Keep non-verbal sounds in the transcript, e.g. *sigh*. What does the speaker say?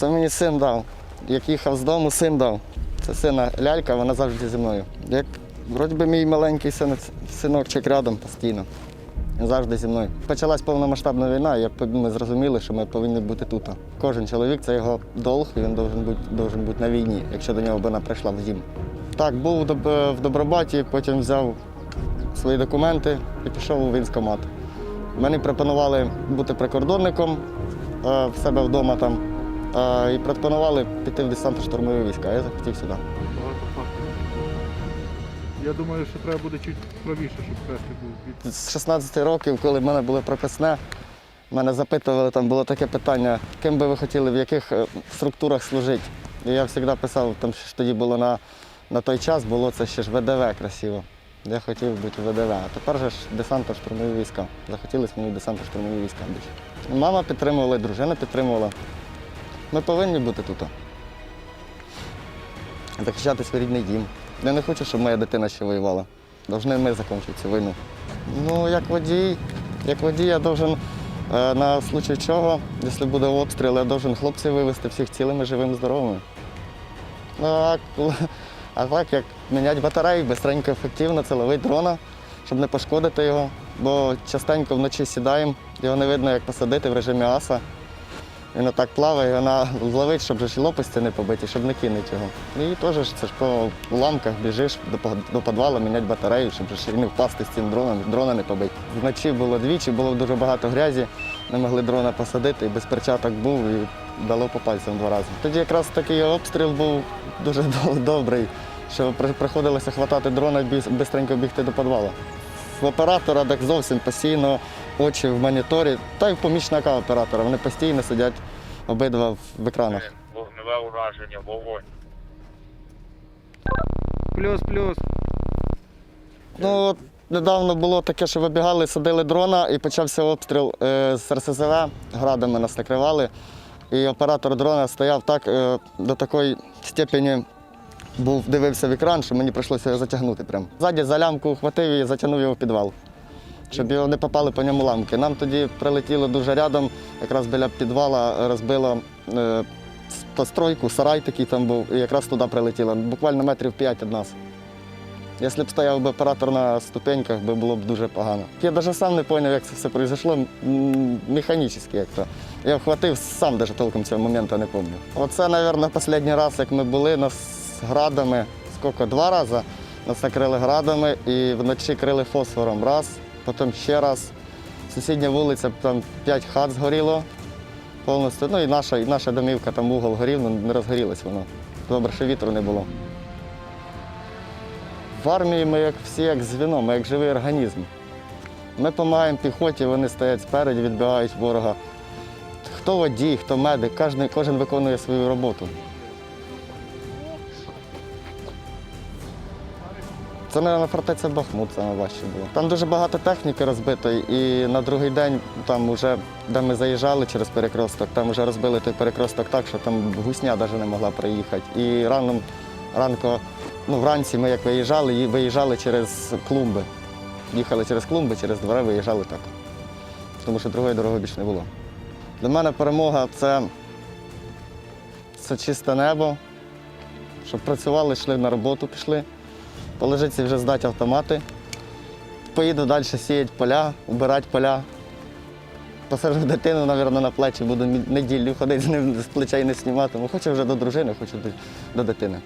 Це мені син дав. Як їхав з дому, син дав. Це сина лялька, вона завжди зі мною. Як вроді би мій маленький син, синочок рядом постійно. Він завжди зі мною. Почалась повномасштабна війна, і ми зрозуміли, що ми повинні бути тут. Кожен чоловік це його долг, і він должен бути, бути на війні, якщо до нього вона прийшла в дім. Так, був в Добробаті, потім взяв свої документи і пішов у військкомат. Мені пропонували бути прикордонником е, в себе вдома там. І пропонували піти в десантно-штурмові війська. Я захотів сюди. Багато фактів. Я думаю, що треба буде чуть правіше, щоб хрестик був. З 16 років, коли в мене було прописне, мене запитували, там було таке питання, ким би ви хотіли, в яких е, структурах служити. І я завжди писав, там що ж тоді було на, на той час, було це ще ж ВДВ красиво. Я хотів бути ВДВ. А тепер же ж десантно-штурмові війська. Захотілося мені десантно-штурмові війська більше. Мама підтримувала, дружина підтримувала. Ми повинні бути тут. Захищати свій рідний дім. Я не хочу, щоб моя дитина ще воювала. Должны ми закінчити цю війну. Ну, як водій, як водій, я должен е, на случай чого, якщо буде обстріл, я должен хлопців вивезти всіх цілими, живими, здоровими. Ну, а, а так, як міняти батареї, бистренько, ефективно, це ловити дрона, щоб не пошкодити його. Бо частенько вночі сідаємо, його не видно, як посадити в режимі аса. Він отак плаває, вона зловить, щоб ж лопасті не побиті, щоб не кинути його. І теж це ж по уламках біжиш до, підвалу, міняти батарею, щоб не впасти з цим дроном, дрона не побити. Вночі було двічі, було дуже багато грязі, не могли дрона посадити, і без перчаток був і дало по пальцям два рази. Тоді якраз такий обстріл був дуже *laughs* добрий, що приходилося хватати дрона і швидко бігти до підвалу. В оператора так зовсім постійно очі в моніторі, та й в помічника оператора. Вони постійно сидять обидва в екранах. Вогневе ураження, вогонь. Плюс, плюс. Ну, от недавно було таке, що вибігали, садили дрона і почався обстріл е, з РСЗВ, градами нас накривали. І оператор дрона стояв так е, до такої степені. Був дивився в екран, що мені прийшлося його затягнути. Прям. Ззаді за лямку хватив і затягнув його в підвал, щоб його не попали по ньому ламки. Нам тоді прилетіло дуже рядом, якраз біля підвала розбило е, постройку, сарай такий там був, і якраз туди прилетіло. Буквально метрів п'ять від нас. Якщо б стояв би оператор на ступеньках, би було б дуже погано. Я навіть сам не зрозумів, як це все пройшло, механічно як то. Я вхватив, сам навіть толком цього моменту не пам'ятаю. Оце, мабуть, останній раз, як ми були, нас градами, скільки, два рази нас накрили градами і вночі крили фосфором. Раз, потім ще раз. Сусідня вулиця, там п'ять хат згоріло повністю. Ну і наша, і наша домівка, там угол горів, ну не розгорілось воно. Добре, що вітру не було. В армії ми як всі як звіно, ми як живий організм. Ми допомагаємо піхоті, вони стоять спереді, відбивають ворога. Хто водій, хто медик, кожен, кожен виконує свою роботу. Це, мабуть, фортеця Бахмут саме важче було. Там дуже багато техніки розбитої, і на другий день, там уже, де ми заїжджали через перекресток, там вже розбили той перекресток так, що там гусня навіть не могла проїхати. І рано, ранко, ну вранці ми як виїжджали, і виїжджали через клумби. Їхали через клумби, через двори виїжджали так. Тому що другої дороги більше не було. Для мене перемога це, це чисте небо, щоб працювали, йшли на роботу, пішли. Полежиться вже здати автомати. Поїду далі сіяти поля, убирати поля. Посажу дитину, мабуть, на плечі, буду неділю ходити з ним з плечей не знімати. Хочу вже до дружини, хочу до дитини.